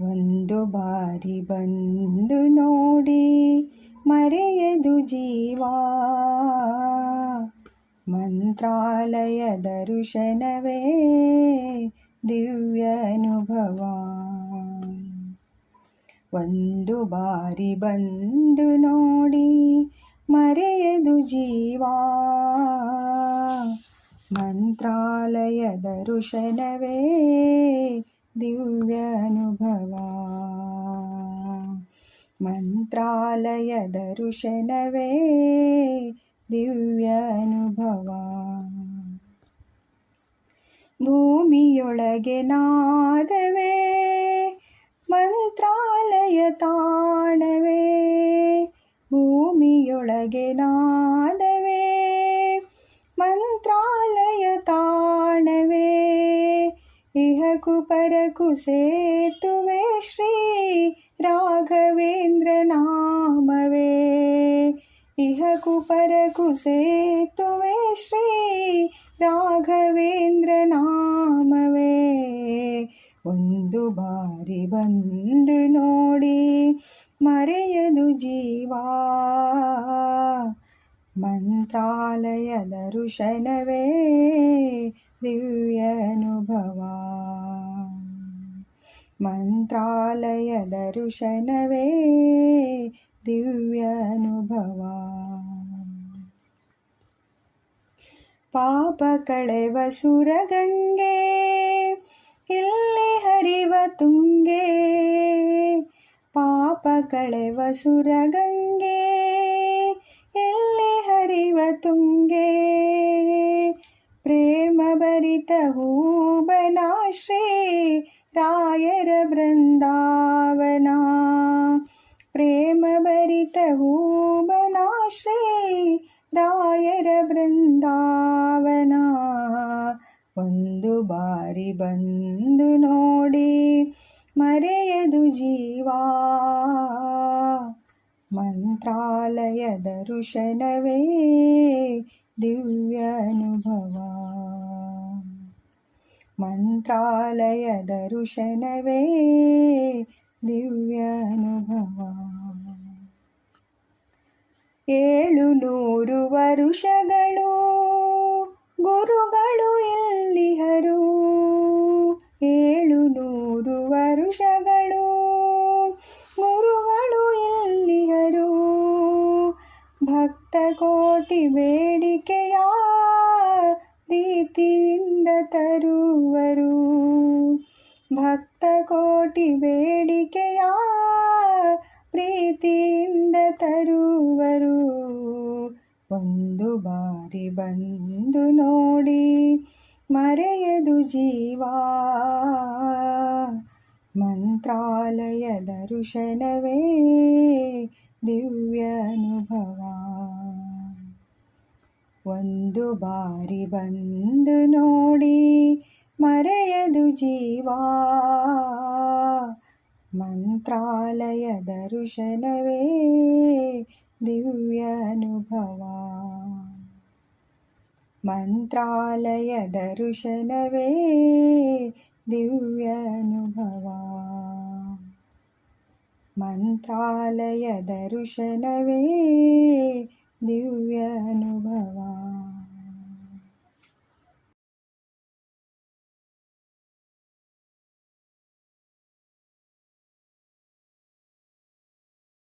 ಒಂದು ಬಾರಿ ಬಂದು ನೋಡಿ ಮರೆಯದು ಜೀವ. ದರ್ಶನವೇ ಋಷನವೇ ದಿವ್ಯನುಭವ. ಒಂದು ಬಾರಿ ಬಂದು ನೋಡಿ ಮರೆಯದು ಜೀವ. ಮಂತ್ರಾಲಯ ದರ್ಶನವೇ ದಿವ್ಯ ಅನುಭವ ಮಂತ್ರಾಲಯ ದರ್ಶನವೇ ದಿವ್ಯ ಅನುಭವ ಭೂಮಿಯೊಳಗೆ ನಾದವೇ ಮಂತ್ರಾಲಯ ತಾಣವೇ ಇಹಕು ಪರಕು ಸೇತುವೆ ಶ್ರೀ ರಾಘವೇಂದ್ರ ನಾಮವೇ ಇಹಕು ಪರಕು ಸೇತುವೆ ಶ್ರೀ ರಾಘವೇಂದ್ರ ನಾಮವೇ ಒಂದು ಬಾರಿ ಬಂದು ನೋಡಿ ಮರೆಯದು ಜೀವ ಮಂತ್ರಾಲಯ ದರ್ಶನವೇ ದಿವ್ಯ ಅನುಭವ ಮಂತ್ರಾಲಯ ದರ್ಶನವೇ ದಿವ್ಯನುಭವ. ಪಾಪ ಕಳೆವ ಸುರಗಂಗೆ ಇಲ್ಲಿ ಹರಿವ ತುಂಗೆ. ಪಾಪ ಕಳೆವ ಸುರಗಂಗೆ ಇಲ್ಲಿ ಹರಿವ ತುಂಗೆ. ಪ್ರೇಮ ಭರಿತ ಬಂದು ನೋಡಿ ಮರೆಯದು ಜೀವಾ. ಮಂತ್ರಾಲಯ ದರ್ಶನವೇ ದಿವ್ಯ ದಿವ್ಯಾನುಭವ ದಿವ್ಯ ಅನುಭವ ಏಳು ನೂರು ವರುಷಗಳು ಗುರುಗಳು ಎಲ್ಲಿಹರು ಏಳು ನೂರು ವರುಷಗಳು ಗುರುಗಳು ಎಲ್ಲಿಹರು ಭಕ್ತ ಕೋಟಿ ಬೇಡಿಕೆಯ ಪ್ರೀತಿಯಿಂದ ತರುವರು. ಭಕ್ತ ಕೋಟಿ ಬೇಡಿಕೆಯ ಪ್ರೀತಿಯಿಂದ ತರುವರು. ಒಂದು ಬಾರಿ ಬಂದು ನೋಡಿ ಮರೆಯದು ಜೀವ. ಮಂತ್ರಾಲಯ ದರ್ಶನವೇ ದಿವ್ಯ ಅನುಭವ ಒಂದು ಬಾರಿ ಬಂದು ನೋಡಿ ಮರೆಯದು ಜೀವ. ಮಂತ್ರಾಲಯ ದರ್ಶನವೇ ದಿವ್ಯ ಅನುಭವ ಮಂತ್ರಾಲಯ ದರ್ಶನವೇ ದಿವ್ಯ ಅನುಭವ ಮಂತ್ರಾಲಯ ದರ್ಶನವೇ ದಿವ್ಯ ಅನುಭವ